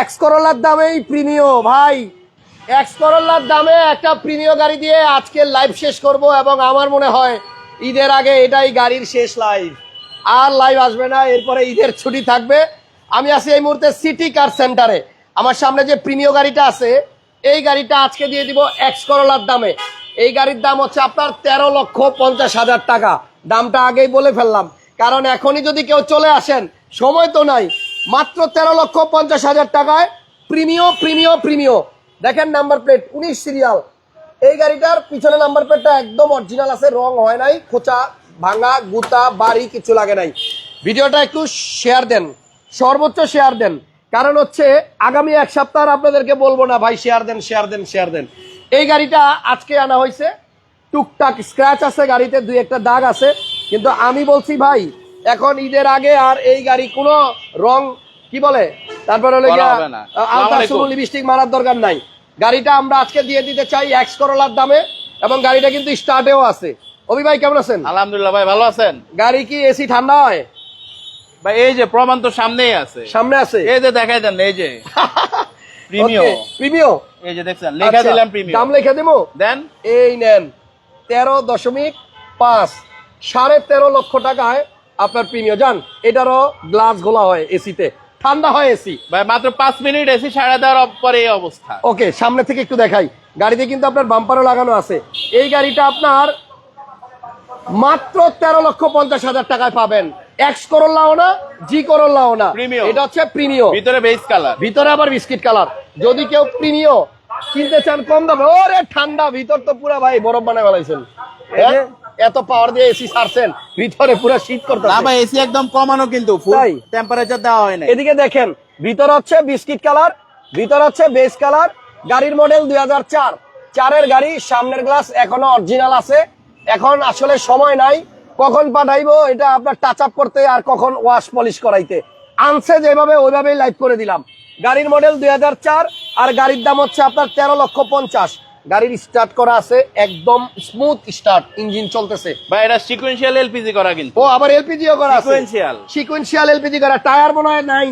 X করোলার দামেই প্রিমিয় ভাই। X করোলার দামে একটা প্রিমিয় গাড়ি দিয়ে আজকে লাইভ শেষ করব এবং আমার মনে হয় ঈদের আগে এটাই গাড়ির শেষ লাইভ আর লাইভ আসবে না, এরপরে ঈদের ছুটি থাকবে। আমি আছি এই মুহূর্তে সিটি কার সেন্টারে আমার সামনে যে প্রিমিয় গাড়িটা আছে, এই গাড়িটা আজকে দিয়ে দিব এক্স করোলার দামে। এই গাড়ির দাম হচ্ছে আপনার তেরো লক্ষ পঞ্চাশ হাজার টাকা। দামটা আগেই বলে ফেললাম। কারণ এখনই যদি কেউ চলে আসেন, সময় তো নাই। মাত্র তেরো লক্ষ পঞ্চাশ হাজার টাকায় প্রিমিয় প্রিমিয় প্রিমিয় দেখেন নাম্বার প্লেট, উনিশ সিরিয়াল। এই গাড়িটার পিছনে নাম্বার প্লেটটা একদম অরিজিনাল আছে, রং হয় নাই, খোঁচা, ভাঙা, গুতা, বাড়ি, কিছু লাগে নাই। ভিডিওটা একটু শেয়ার দেন, সর্বোচ্চ শেয়ার দেন। কারণ হচ্ছে, আগামী এক সপ্তাহ আপনাদেরকে বলব না, ভাই শেয়ার দেন শেয়ার দেন শেয়ার দেন। এই গাড়িটা আজকে আনা হয়েছে, টুকটাক স্ক্র্যাচ আছে গাড়িতে, দুই একটা দাগ আছে। কিন্তু আমি বলছি, ভাই এখন ঈদের আগে আর এই গাড়ি কোনো রং কি বলে? তারপরে হলো করা হবে না। আলতা আসসালামু আলাইকুম। লিপস্টিক মারার দরকার নাই। গাড়িটা আমরা আজকে দিয়ে দিতে চাই এক্স করোলার দামে এবং গাড়িটা কিন্তু স্টার্টেও আছে। অভি ভাই কেমন আছেন? আলহামদুলিল্লাহ ভাই ভালো আছেন? গাড়ি কি এসি ঠান্ডা হয়? ভাই এই যে প্রমাণ তো সামনেই আছে। সামনে আছে? এই যে দেখাই দেন এই যে। প্রিমিয়াম প্রিমিয় এই যে দেখছেন লেখা দিলাম প্রিমিয়াম দাম লেখা দেবো? দেন। এই নেন তেরো দশমিক পাঁচ সাড়ে তেরো লক্ষ টাকায় আপনার প্রিমিয় যান এটারও গ্লাস গোলা হয় এসিতে। ঠান্ডা হয় এসি। ভাই মাত্র পাঁচ মিনিট এসি সাড়ে দেওয়ার পরে এই অবস্থা। ওকে সামনে থেকে একটু দেখাই। গাড়িতে কিন্তু আপনার বাম্পারও লাগানো আছে। এই গাড়িটা আপনার মাত্র তেরো লক্ষ পঞ্চাশ হাজার টাকায় পাবেন। এক্স করল্লাও না জি করল্লাও না। এটা হচ্ছে প্রিমিয় ভিতরে বেস কালার ভিতরে আবার বিস্কিট কালার যদি কেউ প্রিমিয় কিনতে চান কম দামে। ওরে ঠান্ডা ভিতর তো পুরা ভাই বরফ বানায় ফেলাইছেন। হ্যাঁ? এত পাওয়ার দিয়ে এসি ছাড়ছেন ভিতরে পুরো শীত করতে না ভাই এসি একদম কমানো কিন্তু ফুল টেম্পারেচার দেওয়া হয় না এদিকে দেখেন ভিতর হচ্ছে বিস্কিট কালার ভিতর হচ্ছে বেস কালার গাড়ির মডেল দুই হাজার চার। চারের গাড়ি সামনের গ্লাস এখনও অরিজিনাল আছে। এখন আসলে সময় নাই কখন পাঠাইবো এটা আপনার টাচ আপ করতে আর কখন ওয়াশ পলিশ করাইতে। আনছে যেভাবে ওইভাবেই লাইভ করে দিলাম। গাড়ির মডেল দুই হাজার চার আর গাড়ির দাম হচ্ছে আপনার তেরো লক্ষ পঞ্চাশ। গাড়ির স্টার্ট করা আছে একদম স্মুথ স্টার্ট ইঞ্জিন চলতেছে। ভাই এটা সিকুয়েন্সিয়াল এলপিজি করা কিন্তু। ও আবার এলপিজিও করা আছে। Sequential। সিকুয়েন্সিয়াল এলপিজি করা টায়ার মনে হয় নাই।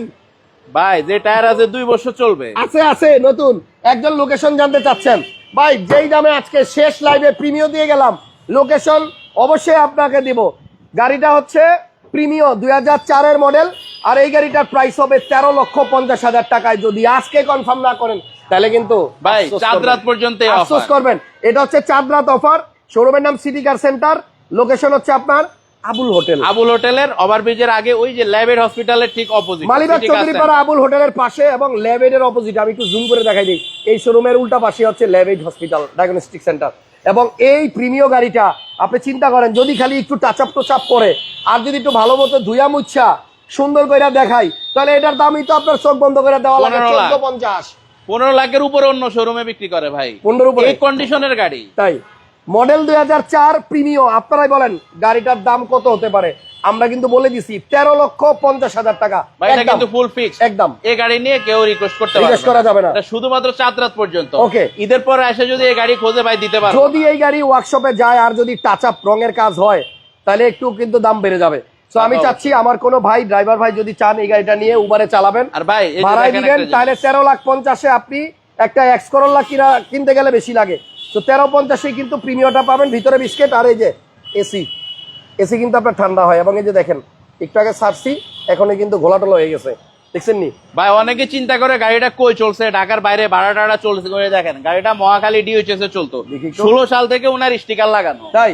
ভাই যে টায়ার আছে দুই বছর চলবে। আছে আছে নতুন। একজন লোকেশন জানতে চাচ্ছেন। ভাই যেই দামে আজকে শেষ লাইভে প্রিমিয় দিয়ে গেলাম লোকেশন অবশ্যই আপনাকে দিব। গাড়িটা হচ্ছে প্রিমিয় দুই হাজার চারের মডেল আর এই গাড়িটার প্রাইস হবে তেরো লক্ষ পঞ্চাশ হাজার টাকায়। যদি আজকে কনফার্ম না করেন তাহলে কিন্তু ভাই, চাঁদ রাত পর্যন্ত আফসোস করবেন। এটা হচ্ছে চাঁদ রাত অফার শোরুমের নাম সিটি কার সেন্টার লোকেশন হচ্ছে আপনার আবুল হোটেল। আবুল হোটেলের ওভারব্রিজের আগে ওই যে ল্যাবের হসপিটালের ঠিক অপোজিট মালিবাগ চৌধুরীপাড়া আবুল হোটেলের পাশে এবং ল্যাবেডের অপোজিট আমি একটু জুম করে দেখাই দিই। এই শোরুমের উল্টা পাশে হচ্ছে ল্যাবেড হসপিটাল ডায়াগনস্টিক সেন্টার এবং এই প্রিমিয় গাড়িটা আপনি চিন্তা করেন যদি খালি একটু টাচ আপ টোচাপ করে আর যদি একটু ভালো মতো ধুয়া মুচ্ছা সুন্দর করে দেখাই তাহলে এটার দামই তো আপনার চোখ বন্ধ করে দেওয়া লাগে। 15 চোদ্দ পঞ্চাশ। পনেরো লাখের উপরে অন্য শোরুমে বিক্রি করে ভাই। 15 উপরে? এই কন্ডিশনের গাড়ি। তাই। মডেল দুই হাজার চার প্রিমিয় আপনারাই বলেন গাড়িটার দাম কত হতে পারে? আমরা কিন্তু বলে দিছি তেরো লক্ষ পঞ্চাশ হাজার টাকা। কিন্তু ফুল ফিক্স একদম। এই গাড়ি নিয়ে কেউ রিকোয়েস্ট করতে Request করা যাবে না। শুধুমাত্র চাঁদ রাত পর্যন্ত। ওকে ঈদের পরে এসে যদি এই গাড়ি খোঁজে ভাই দিতে পারে যদি এই গাড়ি ওয়ার্কশপে যায় আর যদি টাচ আপ রঙের কাজ হয় তাহলে একটু কিন্তু দাম বেড়ে যাবে। তো আমি চাচ্ছি আমার কোনো ভাই ড্রাইভার ভাই যদি চান এই গাড়িটা নিয়ে উবারে চালাবেন। আর ভাই এই ভাড়ায় দিবেন তাহলে তেরো লাখ পঞ্চাশে আপনি একটা এক্স করোলা কিনা কিনতে গেলে বেশি লাগে। তো তেরো পঞ্চাশে কিন্তু প্রিমিয়মটা পাবেন ভিতরে বিস্কেট আর এই যে এসি এসি কিন্তু আপনার ঠান্ডা হয়। এবং এই যে দেখেন একটু আগে ছাড়ছি এখনই কিন্তু ঘোলাটোলা হয়ে গেছে। দেখছেন নি? ভাই অনেকে চিন্তা করে গাড়িটা কই চলছে? ঢাকার বাইরে ভাড়া টাড়া চলছে করে দেখেন। গাড়িটা মহাখালী ডিওএইচএস চলতো। দেখি ষোলো সাল থেকে ওনার স্টিকার লাগানো। তাই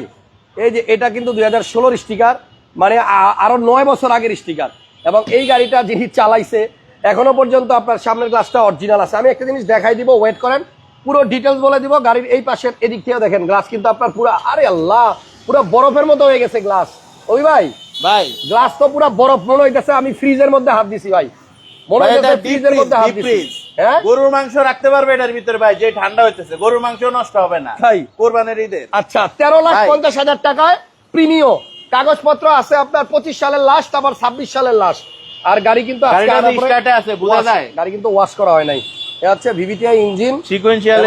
এই যে এটা কিন্তু দুই হাজার ষোলোর স্টিকার মানে আরও নয় বছর আগের স্টিকার। এবং এই গাড়িটা যিনি চালাইছে এখনও পর্যন্ত আপনার সামনের গ্লাসটা অরিজিনাল আছে। আমি একটা জিনিস দেখাই দিব ওয়েট করেন। পুরো ডিটেলস বলে দিব গাড়ির এই পাশের এদিক থেকে দেখেন গ্লাস কিন্তু আপনার পুরো আরে আল্লাহ পুরো বরফের মতো হয়ে গেছে গ্লাস ওই ভাই? ভাই। গ্লাস তো পুরো বরফ মনে হইতেছে আমি ফ্রিজের মধ্যে হাত দিছি ভাই। মনে ভাই, হইতেছে ফ্রিজের মধ্যে হাত দিছি। গরুর মাংস রাখতে পারবে এটার ভিতরে ভাই যে ঠান্ডা হইতেছে। গরুর মাংস নষ্ট হবে না। তাই? কোরবানের ঈদের। আচ্ছা তেরো লাখ পঞ্চাশ হাজার টাকায় প্রিমিয় কাগজপত্র আছে আপনার পঁচিশ সালের লাস্ট আবার ছাব্বিশ সালের লাস্ট আর গাড়ি কিন্তু আছে বোঝা যায়। গাড়ি কিন্তু ওয়াশ করা হয় নাই। এটা হচ্ছে VVTI engine sequential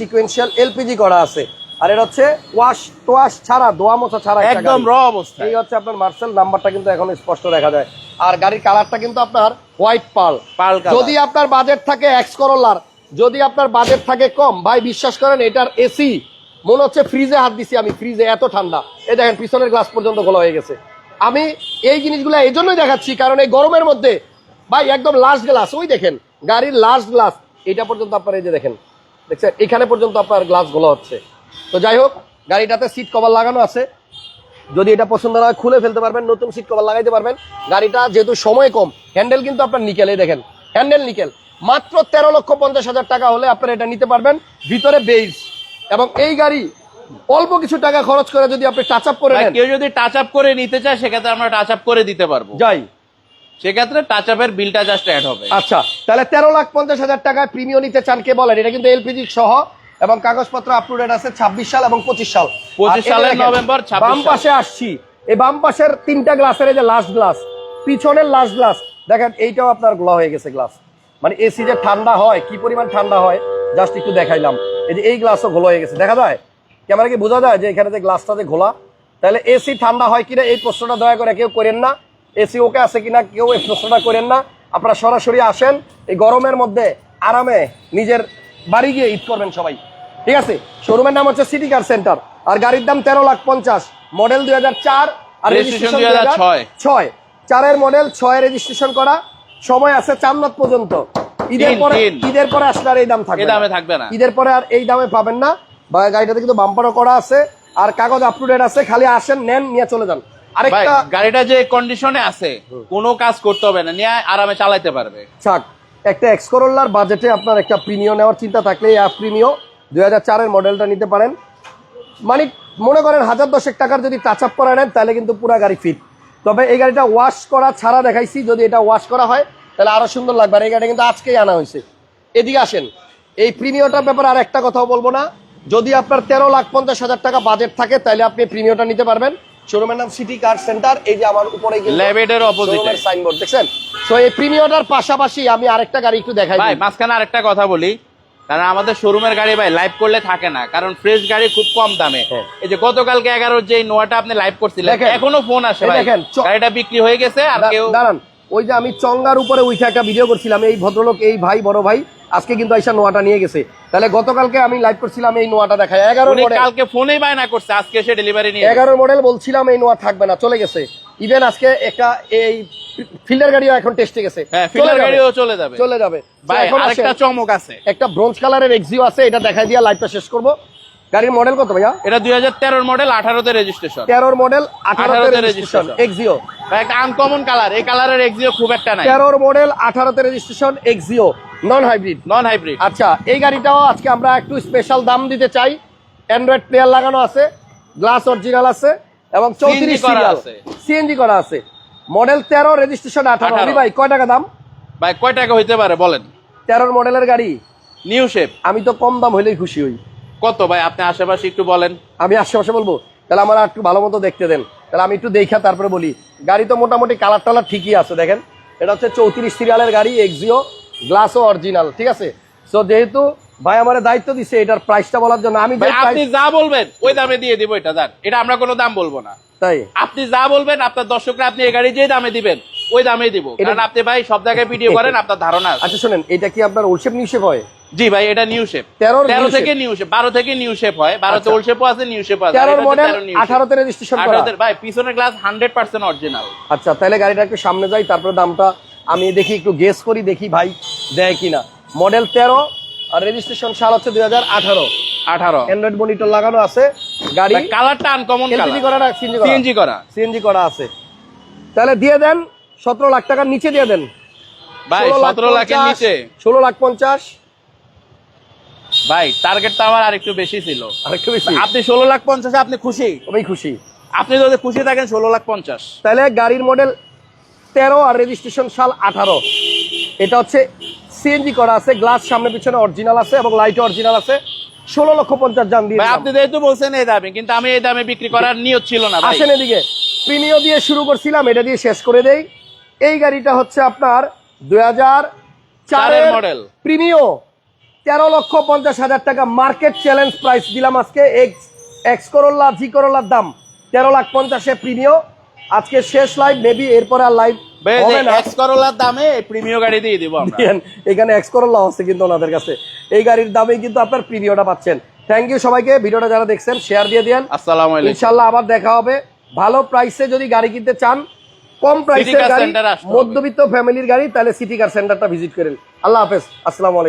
sequential LPG করা আছে। আর এটা হচ্ছে ওয়াশ তোয়াশ ছাড়া দোয়া মোছা ছাড়া একদম। র অবস্থা এই হচ্ছে আপনার মার্সেল নাম্বারটা কিন্তু এখন স্পষ্ট দেখা যায়। আর গাড়ির কালারটা কিন্তু আপনার হোয়াইট পাল পাল যদি আপনার বাজেট থাকে এক্স করোলার যদি আপনার বাজেট থাকে কম ভাই বিশ্বাস করেন এটার এসি মনে হচ্ছে ফ্রিজে হাত দিছি আমি, ফ্রিজে এত ঠান্ডা। এই দেখেন, পিছনের গ্লাস পর্যন্ত গোলা হয়ে গেছে। আমি এই জিনিসগুলো এই জন্যই দেখাচ্ছি, কারণ এই গরমের মধ্যে, ভাই, একদম লাস্ট গ্লাস ওই দেখেন, গাড়ির লাস্ট গ্লাস এটা পর্যন্ত আপনার এই যে দেখেন, দেখছেন, এখানে পর্যন্ত আপনার গ্লাস গোলা হচ্ছে। তো যাই হোক, গাড়িটাতে সিট কভার লাগানো আছে। যদি এটা পছন্দ না হয়, খুলে ফেলতে পারবেন, নতুন সিট কভার লাগাইতে পারবেন। গাড়িটা যেহেতু সময় কম হ্যান্ডেল কিন্তু আপনার নিকেল এই দেখেন হ্যান্ডেল নিকেল মাত্র তেরো লক্ষ পঞ্চাশ হাজার টাকা হলে আপনারা এটা নিতে পারবেন, ভিতরে বেইজ এবং এই গাড়ি অল্প কিছু টাকা খরচ করে যদি আপনি টাচ আপ করে কেউ যদি টাচ আপ করে নিতে চায় সেক্ষেত্রে আমরা টাচ আপ করে দিতে পারব। যাই। সেক্ষেত্রে টাচ আপের বিলটা জাস্ট অ্যাড হবে। আচ্ছা তাহলে তেরো লাখ পঞ্চাশ হাজার টাকায় প্রিমিয়াম নিতে চান কে বলেন? এটা কিন্তু এলপিজি সহ এবং কাগজপত্র আপটুডেট আছে ছাব্বিশ সাল এবং পঁচিশ সাল। 25 আর এই যে সালের নভেম্বর, বাম পাশে আসছি। এই বাম পাশের তিনটা গ্লাসের এই যে লাস্ট গ্লাস পিছনের লাস্ট গ্লাস দেখেন এইটাও আপনার গোলা হয়ে গেছে গ্লাস মানে এসি যে ঠান্ডা হয় কি পরিমাণ ঠান্ডা হয়? জাস্ট একটু দেখাইলাম। এই যে এই গ্লাসও গোলা হয়ে গেছে। দেখা যায়? ক্যামেরা কি বোঝা যায় যে এখানে যে গ্লাসটা যে ঘোলা? তাহলে এসি ঠান্ডা হয় কিনা এই প্রশ্নটা দয়া করে কেউ করেন না। এসি ওকে আছে কিনা কেউ এই প্রশ্নটা করেন না। আপনারা সরাসরি আসেন। এই গরমের মধ্যে আরামে নিজের বাড়ি গিয়ে ঈদ করবেন সবাই। ঠিক আছে? শোরুমের নাম হচ্ছে সিটি কার সেন্টার আর গাড়ির দাম তেরো লাখ পঞ্চাশ। মডেল দুই হাজার চার আর রেজিস্ট্রেশন 2006 ছয়। চারের মডেল ছয় রেজিস্ট্রেশন করা। সময় আছে চান্নত পর্যন্ত। ঈদের পরে ঈদের পরে আসলে আর এই দাম থাকবে দামে থাকবে না। ঈদের পরে আর এই দামে পাবেন না। বা গাড়িটাতে কিন্তু বাম্পারও করা আছে আর কাগজ আপ টু ডেট আছে খালি আসেন নেন নিয়ে চলে যান। আরেকটা গাড়িটা যে কন্ডিশনে আছে কোনো কাজ করতে হবে না নিয়ে আরামে চালাতে পারবে। ছাক একটা এক্স করোলার বাজেটে আপনার একটা প্রিমিয় নেওয়ার চিন্তা থাকলে এই প্রিমিয় দুই হাজার চারের মডেলটা নিতে পারেন। মানে মনে করেন হাজার দশেক টাকার যদি টাচ আপ করা নেন তাহলে কিন্তু পুরো গাড়ি ফিট তবে এই গাড়িটা ওয়াশ করা ছাড়া দেখাইছি যদি এটা ওয়াশ করা হয় তাহলে আরও সুন্দর লাগবে। আর এই গাড়িটা কিন্তু আজকেই আনা হয়েছে। এদিকে আসেন। এই প্রিমিয়টার ব্যাপারে আর একটা কথাও বলব না। যদি আপনার তেরো লাখ পঞ্চাশ হাজার টাকা বাজেট থাকে তাহলে আপনি প্রিমিয়টা নিতে পারবেন। শোরুমের নাম সিটি কার সেন্টার এই যে আমার উপরে ল্যাবেডের অপোজিটে সাইনবোর্ড দেখছেন? তো এই প্রিমিয়টার পাশাপাশি আমি আরেকটা গাড়ি একটু দেখাই ভাই। মাঝখানে আরেকটা কথা বলি। কারণ আমাদের শোরুমের গাড়ি ভাই লাইভ করলে থাকে না। কারণ ফ্রেশ গাড়ি খুব কম দামে। হ্যাঁ। এই যে গতকালকে এগারো যে নোয়াটা আপনি লাইভ করছিলেন এখনও ফোন আসে দেখেন, গাড়িটা বিক্রি হয়ে গেছে আর কেউ দাঁড়ান। ওই যে আমি চঙ্গার উপরে উঠে একটা ভিডিও করছিলাম এই ভদ্রলোক এই ভাই বড় ভাই আজকে কিন্তু আইসা নোয়াটা নিয়ে গেছে। তাহলে গতকালকে আমি লাইভ করছিলাম এই নোয়াটা দেখায়। এগারো মডেল কালকে ফোনেই বায়না করছে আজকে এসে ডেলিভারি নিয়ে এগারো মডেল বলছিলাম এই নোয়া থাকবে না চলে গেছে। ইভেন আজকে একটা এই ফিল্ডার গাড়িও এখন টেস্টে গেছে। হ্যাঁ চলে যাবে, গাড়িও চলে যাবে। চলে যাবে। ভাই এখন আরেকটা চমক আছে। একটা ব্রোঞ্জ কালারের এক্সিও আছে এটা দেখাই দিয়া লাইভটা শেষ করব। গাড়ির মডেল কত ভাইয়া? এটা দুই হাজার তেরোর মডেল আঠারোতে রেজিস্ট্রেশন তেরোর মডেল আঠারোতে রেজিস্ট্রেশন। এক্সিও একটা আনকমন কালার এই কালারের এক্সিও খুব একটা নাই। তেরোর মডেল আঠারোতে registration Axio non hybrid non hybrid আচ্ছা এই গাড়িটাও আজকে আমরা একটু স্পেশাল দাম দিতে চাই। অ্যান্ড্রয়েড প্লেয়ার লাগানো আছে গ্লাস অরিজিনাল আছে এবং চৌত্রিশ সিরিয়াল। সিএনজি করা আছে। মডেল তেরো রেজিস্ট্রেশন আঠারো। 18 ভাই কয় টাকা দাম? ভাই কয় টাকা হইতে পারে বলেন। তেরোর মডেলের গাড়ি? নিউ শেপ আমি তো কম দাম হইলেই খুশি হই। কত ভাই? আপনি আশেপাশে একটু বলেন। আমি আশেপাশে বলব। তাহলে আমার একটু ভালো মতো দেখতে দেন। তাহলে আমি একটু দেখা তারপরে বলি। গাড়ি তো মোটামুটি কালার টালার ঠিকই আছে দেখেন। এটা হচ্ছে চৌত্রিশ সিরিয়ালের গাড়ি এক্সিও গ্লাসও অরিজিনাল ঠিক আছে? সো যেহেতু ভাই আমার দায়িত্ব দিছে এটার প্রাইসটা বলার জন্য। আমি আপনি যা বলবেন ওই দামে দিয়ে দিব এটা যান। এটা আমরা কোনো দাম বলব না। তাই? আপনি যা বলবেন আপনার দর্শকরা আপনি এই গাড়ি যে দামে দিবেন ওই দামে দিব। কারণ আপনি ভাই সব জায়গায় ভিডিও করেন আপনার ধারণা আচ্ছা শুনেন এটা কি আপনার ওলশেপ নিউশেপ হয়? জি ভাই এটা নিউ শেপ 13 তেরো থেকে নিউ শেপ বারো থেকে নিউ শেপ হয়। বারোতে আচ্ছা। ওল্ড শেপও আছে নিউ শেপ আছে। আর তেরোর এটা হচ্ছে মডেল 13 new shape। আঠারোতে রেজিস্ট্রেশন ভাই পিছনের গ্লাস হান্ড্রেড পার্সেন্ট অরিজিনাল আচ্ছা তাহলে গাড়িটা একটু সামনে যাই তারপরে দামটা আমি দেখি একটু গেস করি দেখি ভাই দেয় কিনা। মডেল তেরো আর রেজিস্ট্রেশন সাল হচ্ছে দুই হাজার আঠারো। আঠারো। অ্যান্ড্রয়েড মনিটর লাগানো আছে। গাড়ি কালারটা আনকমন এলপিজি করা না সিএনজি করা। সিএনজি করা। সিএনজি করা আছে। তাহলে দিয়ে দেন সতেরো লাখ টাকার নিচে দিয়ে দেন। ভাই সতেরো লাখের নিচে। ষোলো লাখ পঞ্চাশ ভাই টার্গেট তো আমার আরেকটু বেশি ছিল। আর একটু বেশি? আপনি ষোলো লাখ পঞ্চাশে আপনি খুশি? আমি খুশি। আপনি যদি খুশি থাকেন ষোলো লাখ পঞ্চাশ। তাহলে গাড়ির মডেল তেরো আর রেজিস্ট্রেশন সাল আঠারো। এটা হচ্ছে সিএনজি করা আছে গ্লাস সামনে পিছনে অরিজিনাল আছে এবং লাইট অরিজিনাল আছে। ষোলো লক্ষ পঞ্চাশ জান দিয়ে আপনি যেহেতু বলছেন এই দামে কিন্তু আমি এই দামে বিক্রি করার নিয়ত ছিল না আসেন এদিকে। প্রিমিয় দিয়ে শুরু করছিলাম এটা দিয়ে শেষ করে দেই। এই গাড়িটা হচ্ছে আপনার দুই হাজার চারের মডেল। প্রিমিয় তেরো লক্ষ পঞ্চাশ হাজার টাকা মার্কেট চ্যালেঞ্জ প্রাইস দিলাম আজকে। এক্স এক্স করোল্লা জি করোল্লার দাম। তেরো লাখ পঞ্চাশে প্রিমিয় আজকে শেষ লাইভ মেবি এরপরে আর লাইভ। এখানে এক্স করল্লা আছে কিন্তু ওনাদের কাছে। এই গাড়ির দামে কিন্তু আপনার প্রিমিয়টা পাচ্ছেন। থ্যাংক ইউ সবাইকে। ভিডিওটা যারা দেখছেন শেয়ার দিয়ে দেন আসসালামু ইনশাল্লাহ আবার দেখা হবে। ভালো প্রাইসে যদি গাড়ি কিনতে চান কম প্রাইসের গাড়ি। মধ্যবিত্ত ফ্যামিলির গাড়ি তাহলে সিটি কার সেন্টারটা ভিজিট করেন। আল্লাহ হাফেজ। আসসালামু আলাইকুম।